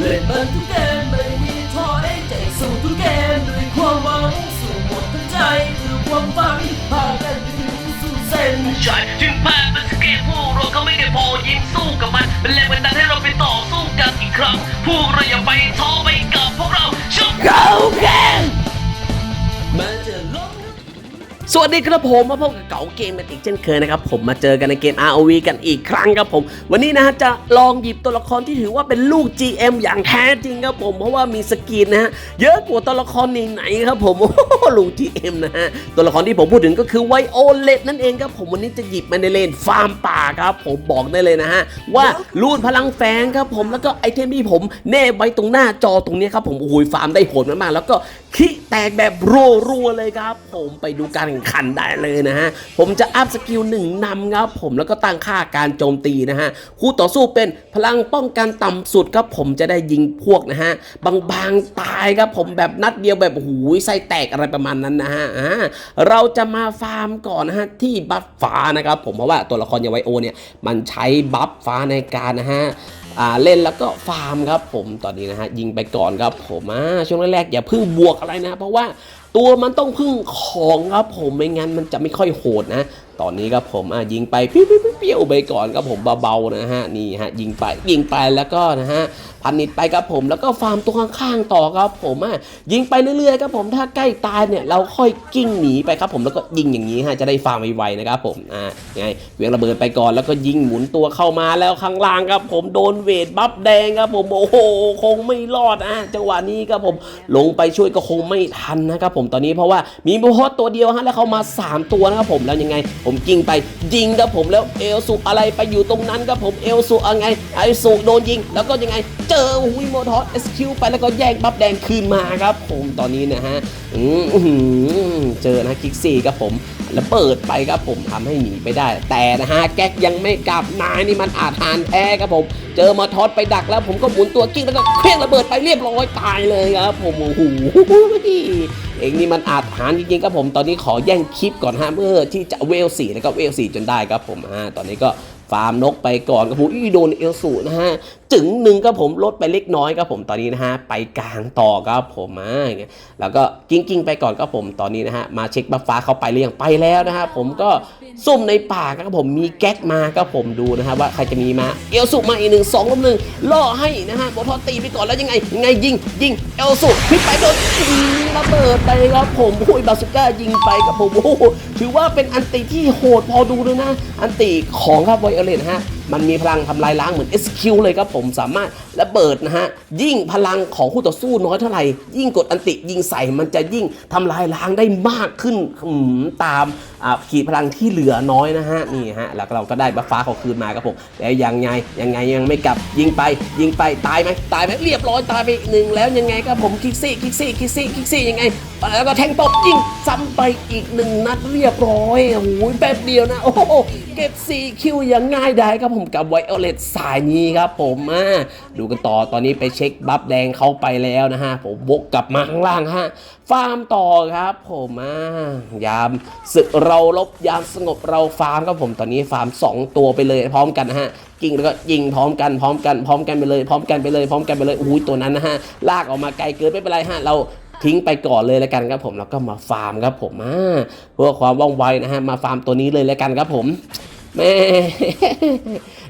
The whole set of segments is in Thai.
เล่นมันทุกเกมไม่มีถอยใจสู้ทุกเกมด้วยความหวังสู้หมดทั้งใจคือความฝันพากันไปถึงสู่เส้นชัยถึงแพ้มันสเกตพวกเราก็ไม่ได้พอยิ้มสู้กับมันเป็นแรงบันดาลให้เราไปต่อสู้กันอีกครั้ง พวกเราอย่าไปท้อไปกับพวกเราชุบ Go Gang มันจะล้ม สวัสดีครับผมมาพบกับเก๋าเกมกันอีกเช่นเคยนะครับผมมาเจอกันในเกม ROV กันอีกครั้งครับผม วันนี้นะฮะจะลองหยิบตัวละครที่ถือว่าเป็นลูก GM อย่างแท้จริงครับผมเพราะว่ามีสกินนะฮะเยอะกว่าตัวละครไหนๆครับผมโอ้โหลูก GM นะฮะตัวละครที่ผมพูดถึงก็คือไวโอเลตนั่นเองครับผมวันนี้จะหยิบมาในเลนฟาร์มป่าครับผมบอกได้เลยนะฮะว่าลูดพลังแฝงครับผมแล้วก็ไอเทมที่ผมแนบไว้ตรงหน้าจอตรงนี้ครับผมโอ้ยฟาร์มได้โหดมากๆแล้วก็คิแตกแบบรัวๆเลยครับผมไปดูการแข่งขันได้เลยนะฮะ ผมจะอัพสกิลหนึ่งนำครับผมแล้วก็ตั้งค่าการโจมตีนะฮะ คู่ต่อสู้เป็นพลังป้องกันต่ำสุดครับผมจะได้ยิงพวกนะฮะ บางๆตายครับผมแบบนัดเดียวแบบหูยไส้แตกอะไรประมาณนั้นนะฮะอ่าเราจะมาฟาร์มก่อนนะฮะที่บัฟฟ้านะครับผมเพราะว่าตัวละครยาไวโอเนี่ยมันใช้บัฟฟ้าในการนะฮะอ่าเล่นแล้วก็ฟาร์มครับผมตอนนี้นะฮะยิงไปก่อนครับผมอ่าช่วงแรกๆอย่าเพิ่งบวกอะไรนะ เพราะว่า ตัวมันต้องพึ่งของครับผมไม่งั้นมันจะไม่ค่อยโหดนะ ตอนนี้ครับผมอะยิงไปปิ้วปิ้วปิ้วไปก่อนครับผมเบาๆนะฮะนี่ฮะยิงไปยิงไปแล้วก็นะฮะพันนิดไปครับผมแล้วก็ฟาร์มตัวข้างๆต่อครับผมอะยิงไปเรื่อยๆครับผมถ้าใกล้ตายเนี่ยเราค่อยกิ้งหนีไปครับผมแล้วก็ยิงอย่างนี้ฮะจะได้ฟาร์มไวๆนะครับผมอ่าไงเวียงระเบิดไปก่อนแล้วก็ยิงหมุนตัวเข้ามาแล้วข้างล่างครับผมโดนเวทบัฟแดงครับผมโอ้โหคงไม่รอดอะจังหวะนี้ครับผมลงไปช่วยก็คงไม่ทันนะครับผมผมตอนนี้เพราะว่ามีโมฮอสตัวเดียวฮะแล้วเขามา 3 ตัวนะครับผมแล้วยังไง ผมยิงไปยิงครับผมแล้วเอลสุอะไรไปอยู่ตรงนั้นครับผมเอลสุอะไรไอสุโดนยิง แล้วก็ยังไงเจอวิโมทอสเอสคิวไปแล้วก็แย่งบัฟแดงคืนมาครับผมตอนนี้นะฮะอืมเจอนะคิกซี่ครับผมแล้วเปิดไปครับผมทำให้หนีไปได้ แต่นะฮะแก๊กยังไม่กลับนายนี่มันอาจหานแท้ครับผม เจอมาทอสไปดักแล้วผมก็หมุนตัวกิ้งแล้วก็เคลื่องระเบิดไปเรียบร้อยตายเลยครับผมโอ้โห เองนี่มันอาจหานจริงๆครับผมตอนนี้ขอแย่งคลิปก่อนฮะเพื่อที่จะเวลสี่แล้วก็เวลสี่จนได้ครับผมฮะตอนนี้ก็ฟาร์มนกไปก่อนครับผมอีโดนเอลสูนะฮะ จึงหนึ่งครับผมลดไปเล็กน้อยครับผมตอนนี้นะฮะไปกลางต่อครับผมอ่าอย่างเงี้ยแล้วก็กิ้งกิ้งไปก่อนครับผมตอนนี้นะฮะมาเช็คบัฟฟ้าเขาไปหรือยังไปแล้วนะฮะผมก็ซุ่มในป่าครับผมมีแก๊กมาครับผมดูนะฮะว่าใครจะมีมาเอลสูมาอีกหนึ่งสองลบหนึ่งล่อให้นะฮะบอทอตีไปก่อนแล้วยังไงยังไงยิงยิงเอลสูพลิกไปโดนอืมระเบิดไปครับผมโอ้ยบาสุก้ายิงไปครับผมโอ้โหถือว่าเป็นอันติที่โหดพอดูเลยนะ อันติของครับไวโอเลตฮะ มันมีพลังทำลายล้างเหมือน SQ เลยครับผมสามารถระเบิดนะฮะยิ่งพลังของคู่ต่อสู้น้อยเท่าไหร่ยิ่งกดอันติยิงใส่มันจะยิ่งทำลายล้างได้มากขึ้นตามขีดพลังที่เหลือน้อยนะฮะนี่ฮะแล้วเราก็ได้บัฟฟ้าเขาคืนมาครับผมแล้วยังไงยังไงยังไม่กลับยิงไปยิงไปตายไหมตายไหมเรียบร้อยตายไปอีกหนึ่งแล้วยังไงครับผมคิกซี่คิกซี่คิกซี่คิกซี่ยังไง แล้วก็แทงตบยิงซ้ำไปอีกหนึ่งนัดเรียบร้อยโอ้โหแป๊บเดียวนะ โอ้โหเก็บ 4 คิวอย่างง่ายได้ครับผมกับไวโอเลตสายนี้ครับผมมาดูกันต่อตอนนี้ไปเช็คบัฟแดงเข้าไปแล้วนะฮะ ผมวกกลับมาข้างล่างฮะ ฟาร์มต่อครับผมมายามศึกเราลบยามสงบเราฟาร์มครับผมตอนนี้ฟาร์ม 2 ตัวไปเลยพร้อมกันนะฮะกิ่งแล้วก็ยิงพร้อมกันพร้อมกันพร้อมกันไปเลยพร้อมกันไปเลยพร้อมกันไปเลยอุ้ยตัวนั้นนะฮะลากออกมาไกลเกินไม่เป็นไรฮะเรา ทิ้งไปก่อนเลยแล้วกันครับผมแล้วก็มาฟาร์มครับผมอ่าเพื่อความว่องไวนะฮะมาฟาร์มตัวนี้เลยแล้วกันครับผมแม่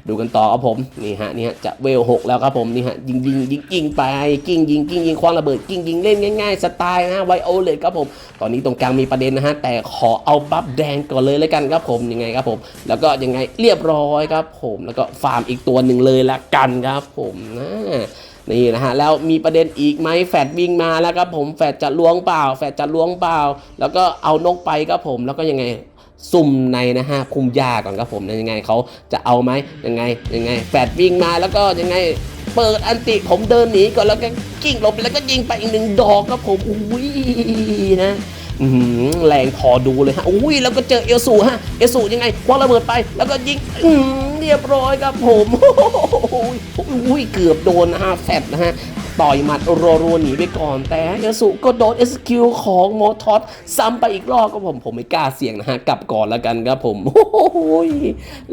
ดูกันต่อครับผมนี่ฮะนี่ฮะจะเวลหกแล้วครับผมนี่ฮะยิงยิงยิงยิงไปกิ้งยิงกิ้งยิงคว้างระเบิดกิ้งยิงเล่นง่ายๆสไตล์นะไวโอเลตครับผม ตอนนี้ตรงกลางมีประเด็นนะฮะแต่ขอเอาบัฟแดงก่อนเลยแล้วกันครับผมยังไงครับผม แล้วก็ยังไงเรียบร้อยครับผมแล้วก็ฟาร์มอีกตัวหนึ่งเลยละกันครับผมนะ นี่นะฮะแล้วมีประเด็นอีกไหมแฟดวิ่งมาแล้วครับผมแฟดจะล้วงเปล่า แฟดจะล้วงเปล่า แล้วก็เอานกไปครับผมแล้วก็ยังไงซุ่มในนะฮะคุมยาก่อนครับผมยังไงเขาจะเอาไหมยังไงยังไง แฟดวิ่งมาแล้วก็ยังไงเปิดอันติผมเดินหนีก่อนแล้วก็กิ้งหลบแล้วก็ยิงไปอีกหนึ่งดอกครับผมอุ้ยนะ แรงพอดูเลยฮะอุ้ยแล้วก็เจอเอลสูฮะเอลสูยังไงคว้างระเบิดไป แล้วก็ยิงอืเรียบร้อยครับผมโอ้ยอุ้ยเกือบโดนนะฮะแฟดนะฮะต่อยหมัดรัวๆหนีไปก่อน แต่เอลสุก็โดนเอสคิวของโมทอสซ้ำไปอีกรอบก็ผมผมไม่กล้าเสี่ยงนะฮะ กลับก่อนแล้วกันครับผมโอ้โห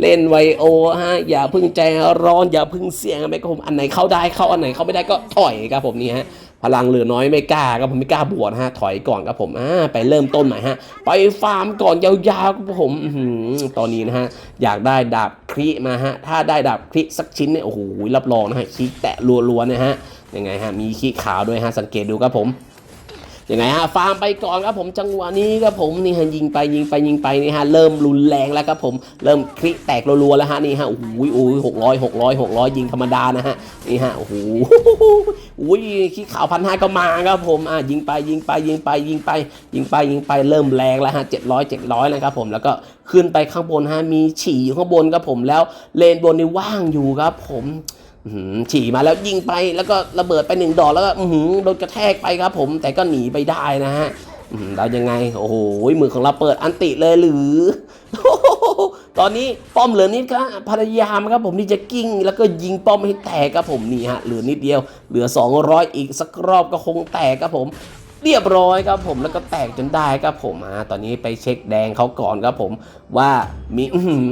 เล่นไวโอฮะ อย่าพึ่งใจร้อนอย่าพึ่งเสี่ยงนะครับผมอันไหนเข้าได้เข้าอันไหนเข้าไม่ได้ก็ถอยครับผมนี่ฮะ พลังเหลือน้อยไม่กล้าครับผมไม่กล้าบวชฮะถอยก่อนครับผมอ่าไปเริ่มต้นใหม่ฮะ ไปฟาร์มก่อนยาวๆครับผมตอนนี้นะฮะอยากได้ดาบคริมาฮะถ้าได้ดาบคริสักชิ้นเนี่ยโอ้โหรับรองนะฮะคริแตะรัวๆนะฮะยังไงฮะมีขี้ขาวด้วยฮะสังเกตดูครับผม ยังไงฮะฟาร์มไปก่อนครับผมจังหวะนี้ครับผมนี่ฮะยิงไปยิงไปยิงไปนี่ฮะเริ่มรุนแรงแล้วครับผมเริ่มคลิแตกรัวๆแล้วฮะนี่ฮะโอ้โหโอ้ยหกร้อยหกร้อยหกร้อยยิงธรรมดานะฮะนี่ฮะโอ้โหอุ้ยขี้ขาวพันห้าก็มาครับผมอะยิงไปยิงไปยิงไปยิงไป ยิงไปยิงไปเริ่มแรงแล้วฮะเจ็ดร้อยเจ็ดร้อยนะครับผมแล้วก็ขึ้นไปข้างบนฮะมีฉี่อยู่ข้างบนครับผมแล้วเลนบนนี่ว่างอยู่ครับผม ฉี่มาแล้วยิงไปแล้วก็ระเบิดไปหนึ่งดอกแล้วก็หือโดนกระแทกไปครับ ผมแต่ก็หนีไปได้นะฮะเราอหือแล้วยังไง โอ้โหมือของเราเปิดอันติเลยหรือ ตอนนี้ป้อมเหลือนิดครับพยายามครับผมที่จะกิ้ง แล้วก็ยิงป้อมให้แตกครับผมนี่ฮะเหลือนิดเดียว เหลือ 200 อีกสักรอบก็คงแตกครับผม เรียบร้อยครับผมแล้วก็แตกจนได้ครับผมอ่าตอนนี้ไปเช็คแดงเขาก่อนครับผมว่ามี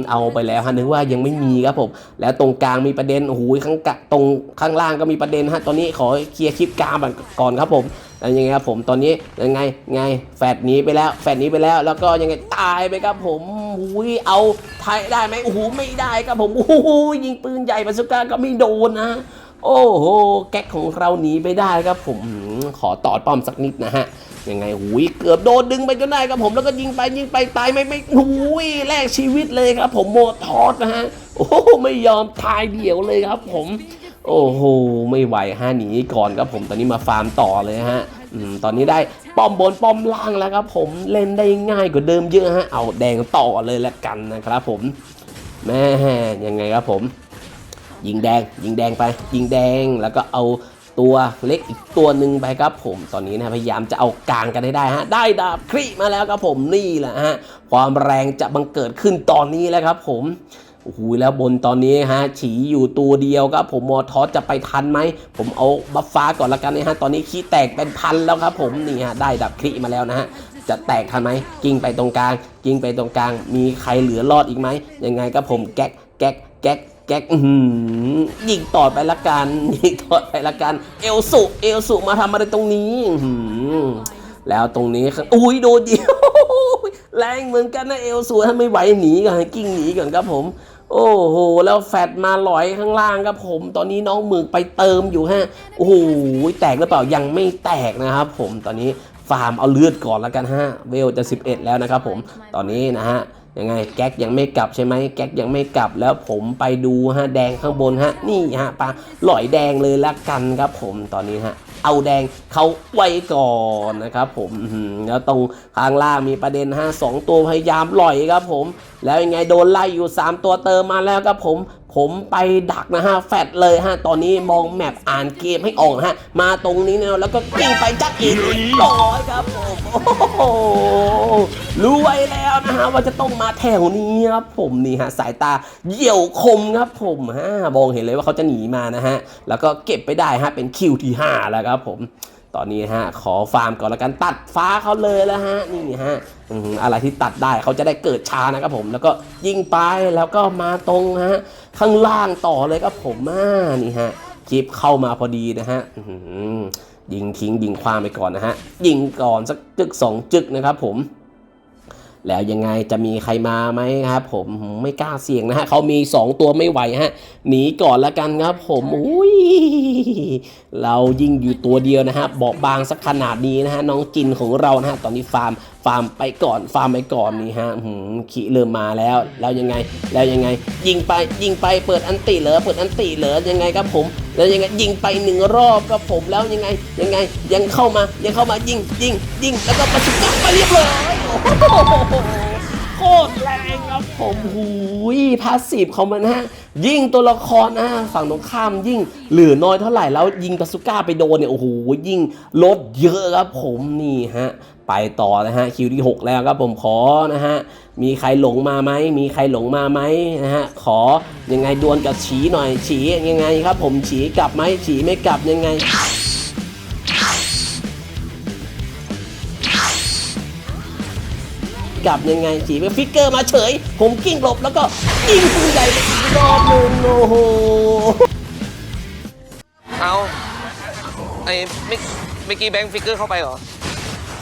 เอาไปแล้วฮะนึกว่ายังไม่มีครับผม แล้วตรงกลางมีประเด็นโอ้โหข้างกะตรงข้างล่างก็มีประเด็นฮะตอนนี้ขอเคลียร์คลิปกลางก่อนครับผมแล้วยังไงครับผมตอนนี้ยังไงไงแฟดนี้ไปแล้วแฟดนี้ไปแล้ว แล้วก็ยังไงตายไปครับผมอุ้ยเอาไทยได้ไหมโอ้โหไม่ได้ครับผมโอ้โหยิงปืนใหญ่บาสุก้าก็ไม่โดนนะ โอ้โห แก๊กของเราหนีไปได้ครับผมขอตอดป้อมสักนิดนะฮะยังไงหุยเกือบโดนดึงไปจนได้ครับผมแล้วก็ยิงไปยิงไปตายไม่ไม่หุยแลกชีวิตเลยครับ ผมโมทอสนะฮะโอ้โหไม่ยอมทายเดี่ยวเลยครับ ผมโอ้โห ไม่ไหวฮะหนีก่อนครับผมตอนนี้มาฟาร์มต่อเลยฮะอืมตอนนี้ได้ป้อมบนป้อมล่างแล้วครับผมเล่นได้ง่ายกว่าเดิมเยอะฮะเอาแดงต่อเลยละกันนะครับผมแม่ยังไงครับผม ยิงแดง ยิงแดงไป ยิงแดงแล้วก็เอาตัวเล็กอีกตัวหนึ่งไปครับผมตอนนี้นะพยายามจะเอากลางกันให้ได้ฮะได้ดาบคริมาแล้วครับผมนี่แหละฮะความแรงจะบังเกิดขึ้นตอนนี้แล้วครับผมโอ้โหแล้วบนตอนนี้ฮะฉีอยู่ตัวเดียวครับผมมอทอสจะไปทันไหมผมเอาบัฟฟ้าก่อนละกันนะฮะตอนนี้ขี้แตกเป็นพันแล้วครับผมนี่ฮะได้ดาบคริมาแล้วนะฮะจะแตกทันไหมกิ้งไปตรงกลางกิ้งไปตรงกลาง มีใครเหลือรอดอีกไหมยังไงครับผมแก๊กแก๊กแก๊ก แก๊กยิงต่อไปละกันยิงต่อไปละกัน เอลสุเอลสุมาทำอะไรตรงนี้แล้วตรงนี้ครับอุ้ยโดนเดียวแรงเหมือนกันนะเอลสุถ้าไม่ไหวหนีก่อนกิ้งหนีก่อนครับผม โอ้โหแล้วแฟดมาลอยข้างล่างครับผม ตอนนี้น้องหมึกไปเติมอยู่ฮะโอ้โหแตกหรือเปล่ายังไม่แตกนะครับผมตอนนี้ฟาร์มเอาเลือดก่อนแล้วกันฮะเวลจะ 11 แล้วนะครับผมตอนนี้นะฮะ ยังไงแก๊กยังไม่กลับใช่ไหมแก๊กยังไม่กลับแล้วผมไปดูฮะแดงข้างบนฮะนี่ฮะปลาหลอยแดงเลยละกันครับผมตอนนี้ฮะเอาแดงเขาไว้ก่อนนะครับผมแล้วตรงข้างล่างมีประเด็นฮะสองตัวพยายามหลอยครับผม แล้วยังไงโดนไล่อยู่ 3 ตัวเติมมาแล้วครับผม ผมไปดักนะฮะแฟดเลยฮะตอนนี้มองแมปอ่านเกมให้ออกฮะมาตรงนี้เนี่ยแล้วก็กิ้งไปจักอีกร้อยครับผมโอ้โหรู้ไว้แล้วนะฮะว่าจะต้องมาแถวนี้ครับผมนี่ฮะสายตาเหี่ยวคมครับผมฮะมองเห็นเลยว่าเขาจะหนีมานะฮะแล้วก็เก็บไปได้ฮะเป็นคิวที่ห้าแล้วครับผม ตอนนี้ฮะขอฟาร์มก่อนละกันตัดฟ้าเขาเลยแล้วฮะนี่ฮะอะไรที่ตัดได้เขาจะได้เกิดชานะครับผม แล้วก็ยิงไปแล้วก็มาตรงฮะข้างล่างต่อเลยครับผมอ่านี่ฮะคลิปเข้ามาพอดีนะฮะยิงทิ้งยิงความไปก่อนนะฮะยิงก่อนสักจึกสองจึกนะครับผม แล้วยังไงจะมีใครมาไหมครับ ผมไม่กล้าเสี่ยงนะฮะเขามี 2 ตัวไม่ไหวฮะหนีก่อนละกันครับ ผมอุ้ยเรายิงอยู่ตัวเดียวนะฮะบอกบางสักขนาดนี้นะฮะน้องจินของเรานะฮะตอนนี้ฟาร์มฟาร์มไปก่อนฟาร์มไปก่อนนี่ฮะหืมขี่เริ่มมาแล้วแล้วยังไงแล้วยังไง ยิงไปยิงไปเปิดอันติเหรอเปิดอันติเหรอยังไงครับผม แล้วยังไงยิงไปหนึ่งรอบครับผมแล้วยังไงยังไงยังเข้ามายังเข้ามายิงยิงยิงแล้วก็ประจุกไปเรียบร้อยโอ้โหโคตรแรงครับผมหูยพาสซีฟเขามันฮะยิงตัวละครนะฝั่งตรงข้ามยิ่งเหลือน้อยเท่าไหร่แล้วยิงบาสุก้าไปโดนเนี่ยโอ้โหยิ่งลดเยอะครับผมนี่ฮะ ไปต่อนะฮะคิวที่ 6 แล้วครับผมขอนะฮะมีใครหลงมาไหมมีใครหลงมาไหมนะฮะขออยังไงดวลกับฉีหน่อยฉียังไงครับ ผมฉีกลับไหมฉีไม่กลับยังไงกลับยังไงฉีไปฟิกเกอร์มาเฉย ผมกิ้งหลบแล้วก็ยิงปืนใหญ่อีกรอบหนึงโอ้โหเอาไอ้ไม่เมื่อกี้แบงค์ฟิกเกอร์เข้าไปเหรอ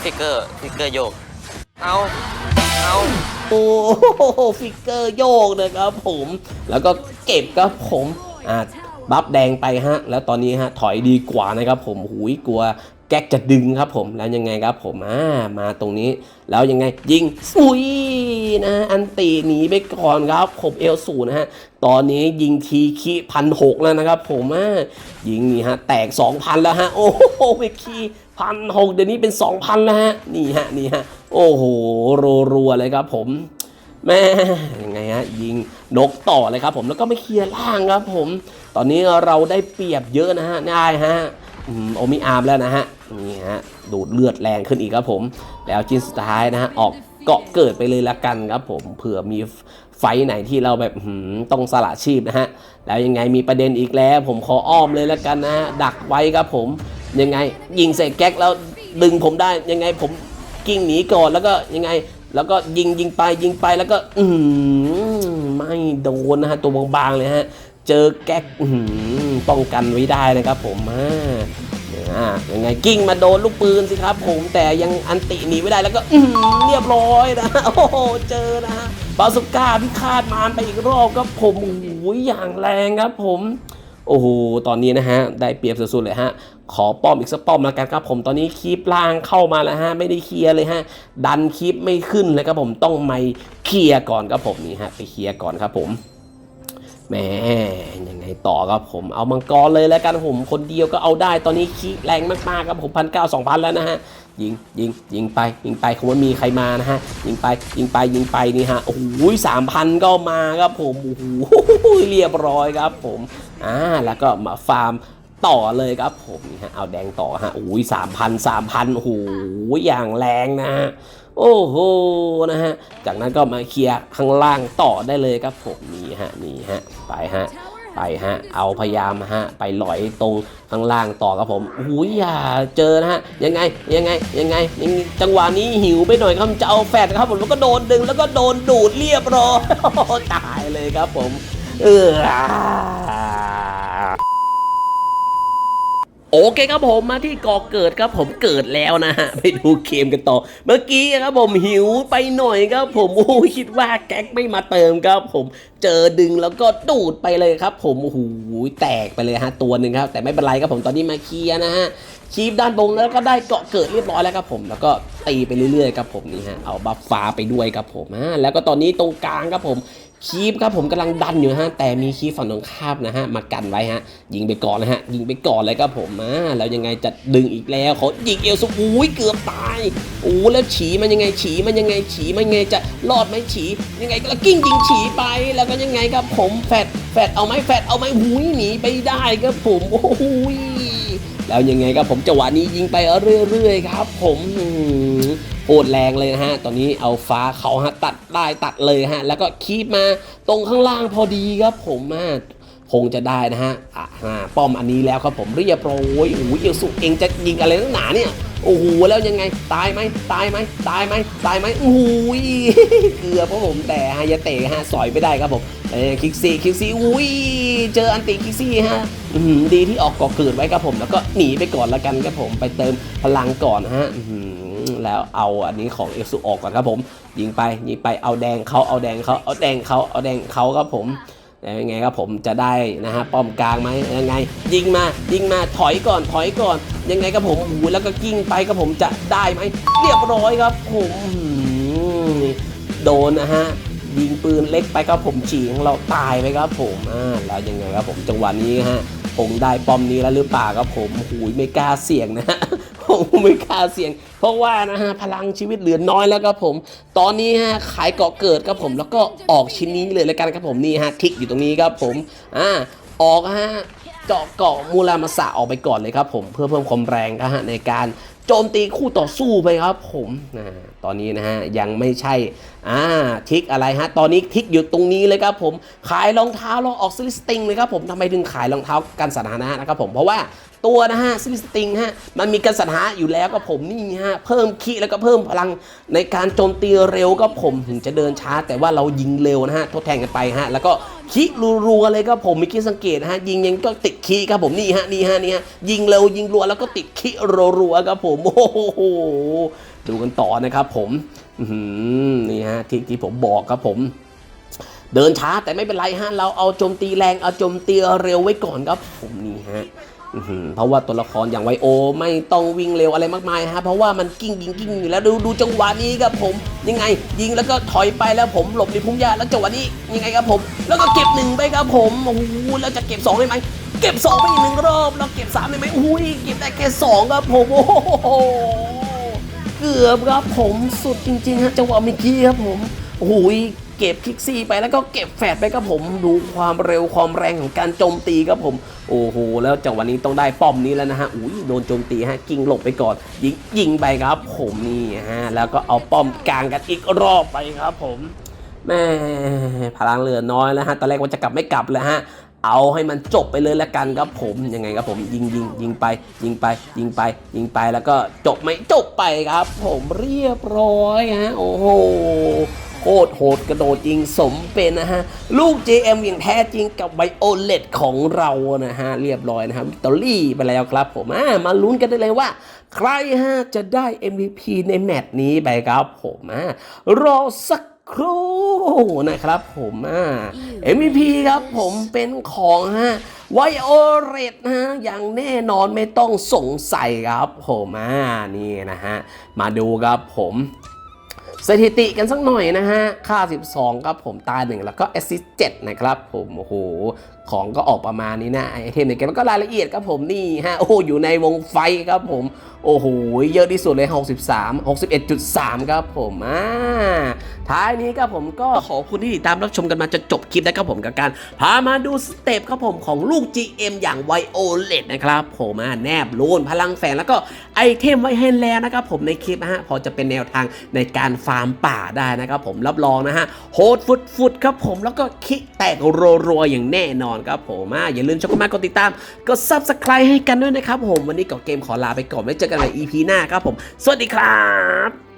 ฟิกเกอร์ฟิกเกอร์โยก เอาเอาโอ้โหฟิกเกอร์โยกนะครับผม แล้วก็เก็บครับผมอ่าบัฟแดงไปฮะ แล้วตอนนี้ฮะถอยดีกว่านะครับผมหูยกลัวแก๊กจะดึงครับผมแล้วยังไงครับผมอ่ามาตรงนี้ แล้วยังไงยิงสุยนะฮะอันตีหนีไปก่อนครับผมเอลสูนะฮะตอนนี้ยิงทีคีพันหกแล้วนะครับผมอ่ายิงนี่ฮะแตก2,000แล้วฮะโอ้โหไปคี พันหกเดี๋ยวนี้เป็น 2,000แล้วฮะ นี่ฮะ นี่ฮะ โอ้โหรัวๆเลยครับผมแม่ยังไงฮะยิงนกต่อเลยครับผมแล้วก็ไม่เคลียร์ล่างครับผม ตอนนี้เราได้เปรียบเยอะนะฮะได้ฮะโอมิอาร์มแล้วนะฮะนี่ฮะดูดเลือดแรงขึ้นอีกครับผม แล้วชิ้นสุดท้ายนะฮะออกเกาะเกิดไปเลยละกันครับผมเผื่อมีไฟไหนที่เราแบบต้องสละชีพนะฮะแล้วยังไงมีประเด็นอีกแล้ว ผมขออ้อมเลยละกันนะฮะดักไว้ครับผม ยังไง ยิงใส่แก๊กแล้วดึงผมได้ยังไงผมกิ้งหนีก่อนแล้วก็ยังไง แล้วก็ยิงยิงไปยิงไปแล้วก็อืมไม่โดนนะฮะตัวบางๆเลยฮะเจอแก๊กอื้อหือป้องกันไว้ได้นะครับผมอ่าอ่ายังไงกิ้งมาโดนลูกปืนสิครับผมแต่ยังอันติหนีไม่ได้แล้วก็อื้อหือเรียบร้อยนะโอ้โหเจอนะฮะบาสุก้าพิฆาตมารไปอีกรอบครับผมโอ้โหอย่างแรงครับผม โอ้โห ตอนนี้นะฮะ ได้เปรียบสุดๆเลยฮะ ขอป้อมอีกสักป้อมแล้วกันครับผม ตอนนี้คีบล่างเข้ามาแล้วฮะ ไม่ได้เคลียร์เลยฮะ ดันคีบไม่ขึ้นเลยครับผม ต้องไม่เคลียร์ก่อนครับผมนี่ฮะ ไปเคลียร์ก่อนครับผมแหมยังไงต่อครับผม เอามังกรเลยแล้วกันผม คนเดียวก็เอาได้ ตอนนี้คีบแรงมากๆครับผมพันเก้าสองพันแล้วนะฮะ ยิงยิงยิงไปยิงไปคงไม่มีใครมานะฮะ ยิงไปยิงไปยิงไปนี่ฮะโอ้โหสามพันก็มาครับผมโอ้โหเรียบร้อยครับผมอ่าแล้วก็มาฟาร์มต่อเลยครับผมนี่ฮะเอาแดงต่อฮะโอ้ยสามพันสามพันโอ้โหอย่างแรงนะฮะโอ้โหนะฮะจากนั้นก็มาเคลียร์ข้างล่างต่อได้เลยครับผมนี่ฮะนี่ฮะไปฮะ ไปฮะ เอาพยายามฮะ ไปหลอยตรงข้างล่างต่อครับผมอุ้ยอย่าเจอนะฮะ ยังไง ยังไง ยังไงยังจังหวะนี้หิวไปหน่อยครับจะเอาแฟดครับผมแล้วก็โดนดึงแล้วก็โดนดูดเรียบร้อยตายเลยครับผม เออ โอเคครับผมมาที่กอเกิดครับผมเกิดแล้วนะฮะไปดูเกมกันต่อ เมื่อกี้ครับผมหิวไปหน่อยครับผมโอ้คิดว่าแก๊กไม่มาเติมครับผมเจอดึงแล้วก็ดูดไปเลยครับ ผมโอ้โหแตกไปเลยฮะตัวหนึ่งครับ แต่ไม่เป็นไรครับผมตอนนี้มาเคลียร์นะฮะคีบด้านบนแล้วก็ได้เกาะเกิดเรียบร้อยแล้วครับผม แล้วก็ตีไปเรื่อยๆครับผมนี่ฮะเอาบัฟฟ้าไปด้วยครับผมอ่าแล้วก็ตอนนี้ตรงกลางครับผม คีบครับผมกำลังดันอยู่ฮะแต่มีคีบฝั่งตรงข้ามนะฮะมากันไว้ฮะยิงไปก่อนนะฮะยิงไปก่อนเลยครับผมอ่าแล้วยังไงจะดึงอีกแล้วเขายิงเอลสุอุ้ยเกือบตายโอ้แล้วฉีมันยังไงฉีมันยังไงฉีมันยังไงจะรอดไหมฉียังไงก็แล้วกิ้งยิงฉีไปแล้วก็ยังไงครับผมแฟดแฟดเอาไหมแฟดเอาไหมหุยหนีไปได้ครับผมโอ้ยแล้วยังไงครับผมจังหวะนี้ยิงไปเรื่อยๆครับ ผมอืม โอดแรงเลยนะฮะ ตอนนี้เอาฟ้าเขาฮะตัดได้ตัดเลยฮะ แล้วก็คีบมาตรงข้างล่างพอดีครับผมอะคงจะได้นะฮะอะฮะป้อมอันนี้แล้วครับผมเรียบร้อยโอ้ยเอลสุเองจะยิงอะไรนักหนาเนี่ยโอ้โหแล้วยังไงตายไหมตายไหมตายไหมตายไหมโอ้โหยเกือบครับผมแต่ฮายาเตะฮะสอยไม่ได้ครับผมเออคิกซี่คิกซี่อุ้ยเจออันติคิกซี่ฮะดีที่ออกก่อเกิดไว้ครับผม แล้วก็หนีไปก่อนละกันครับผมไปเติมพลังก่อนฮะอื แล้วเอาอันนี้ของเอฟซูออกก่อนครับผม ยิงไปยิงไปเอาแดงเขาเอาแดงเขาเอาแดงเขาเอาแดงเขาครับผมยังไงครับผมจะได้นะฮะป้อมกลางไหมยังไง ยิงมายิงมาถอยก่อนถอยก่อน ยังไงครับผมโอ้โหแล้วก็กิ้งไปครับผมจะได้ไหมเรียบร้อยครับผมโดนนะฮะยิงปืนเล็กไปครับผมฉีของเราตายไปครับผมอ่าแล้วยังไงครับผมจังหวะนี้ฮะผมได้ป้อมนี้แล้วหรือเปล่าครับผมหูยไม่กล้าเสี่ยงนะฮะ ผมไม่กล้าเสี่ยง เพราะว่านะฮะพลังชีวิตเหลือน้อยแล้วครับผม ตอนนี้ฮะขายเกาะเกิดครับผม แล้วก็ออกชิ้นนี้เลยแล้วกันครับผมนี่ฮะทิกอยู่ตรงนี้ครับผมอ่าออกฮะเจาะเกาะมูลามาสะออกไปก่อนเลยครับผมเพื่อเพิ่มความแรงนะฮะในการโจมตีคู่ต่อสู้ไปครับผมนะ ตอนนี้นะฮะยังไม่ใช่อ่าทิกอะไรฮะตอนนี้ทิกอยู่ตรงนี้เลยครับผมขายรองเท้าลองออกซิลิสติงเลยครับผมทำไมถึงขายรองเท้ากันสถานะนะครับผมเพราะว่าตัวนะฮะซิลิสติงฮะมันมีกันสถานะอยู่แล้วครับผมนี่ฮะเพิ่มคีแล้วก็เพิ่มพลังในการโจมตีเร็วครับผมถึงจะเดินช้า แต่ว่าเรายิงเร็วนะฮะทดแทนกันไปฮะแล้วก็คีรัวๆเลยครับผมเมื่อกี้สังเกตฮะยิงยังก็ติดคีครับผมนี่ฮะนี่ฮะนี่ฮะยิงเร็วยิงรัวแล้วก็ติดคีรัวๆครับผมโอ้โห ดูกันต่อนะครับผมนี่ฮะที่ที่ผมบอกครับผม เดินช้าแต่ไม่เป็นไรฮะเราเอาโจมตีแรงเอาโจมตีเร็วไว้ก่อนครับ ผมนี่ฮะเพราะว่าตัวละครอย่างไวโอ ไม่ต้องวิ่งเร็วอะไรมากมายฮะเพราะว่ามันกิ้งยิงกิ้งอยู่แล้วดูดูจังหวะนี้ครับผม ยังไง ยิงแล้วก็ถอยไปแล้วผมหลบในพุ่มหญ้าแล้วจังหวะนี้ยังไงครับผม แล้วก็เก็บหนึ่งไปครับผมโอ้โหแล้วจะเก็บสองได้ไหมเก็บสองไปอีกหนึ่งรอบแล้วเก็บสามได้ไหมอุ้ยเก็บได้แค่สองครับผมโอ้โห กือบครับผมสุดจริงๆฮะจังหวะเมื่อกี้ครับผมโอ้โหเก็บคิกซี่ไปแล้วก็เก็บแฟดไปครับผมดูความเร็วความแรงของการโจมตีครับผม โอ้โหแล้วจังหวะนี้ต้องได้ป้อมนี้แล้วนะฮะอุ้ยโดนโจมตีฮะกิ้งหลบไปก่อน ยิงยิงไปครับผมนี่ฮะแล้วก็เอาป้อมกลางกันอีกรอบไปครับผมแม่พลังเหลือน้อยแล้วฮะตอนแรกว่าจะกลับไม่กลับแล้วฮะ เอาให้มันจบไปเลยละกันครับผมยังไงครับผมยิงยิงยิงไปยิงไปยิงไปยิงไปแล้วก็จบไหมจบไปครับ ผมเรียบร้อยฮะโอ้โหโคตรโหดกระโดดยิงสมเป็นนะฮะ ลูก JM อย่างแท้จริงกับไบโอเลตของเรานะฮะ เรียบร้อยนะฮะวิกตอรี่ไปแล้วครับผมมาลุ้นกันได้เลยว่า ใครฮะจะได้ MVP ในแมตช์นี้ไปครับผมรอสัก ครูนะครับผมอ่า MVP ครับผมเป็นของฮะไวโอเรตนะฮะอย่างแน่นอนไม่ต้องสงสัยครับผมอ่านี่นะฮะ มาดูครับผมสถิติกันสักหน่อยนะฮะ ค่า 12 ครับผมตายหนึ่งแล้วก็แอสซิสต์7นะครับผม โอ้โห ของก็ออกประมาณนี้นะไอเทมในเกมแล้วก็รายละเอียดครับผมนี่ฮะโอ้โหอยู่ในวงไฟครับผม โอ้โหเยอะที่สุดเลย 63 61.3 ครับผมอ่าท้ายนี้ครับผมก็ขอบคุณที่ติดตามรับชมกันมาจนจบคลิปนะครับผมกับการ พามาดูสเต็ปครับผมของลูก GM อย่างไวโอเลตนะครับผมอ่าแนบลูนพลังแฝงแล้วก็ไอเทมไว้ให้แล้วนะครับผมในคลิปฮะพอจะเป็นแนวทางในการฟาร์มป่าได้นะครับผมรับรองนะฮะโหดฟุดฟุดครับผมแล้วก็คิกแตกรัวๆอย่างแน่นอนครับผมอย่าลืมชมกันมากดติดตาม กด subscribe ให้กันด้วยนะครับผมวันนี้กับเกมขอลาไปก่อนไว้เจอกันใน EP หน้าครับผม สวัสดีครับ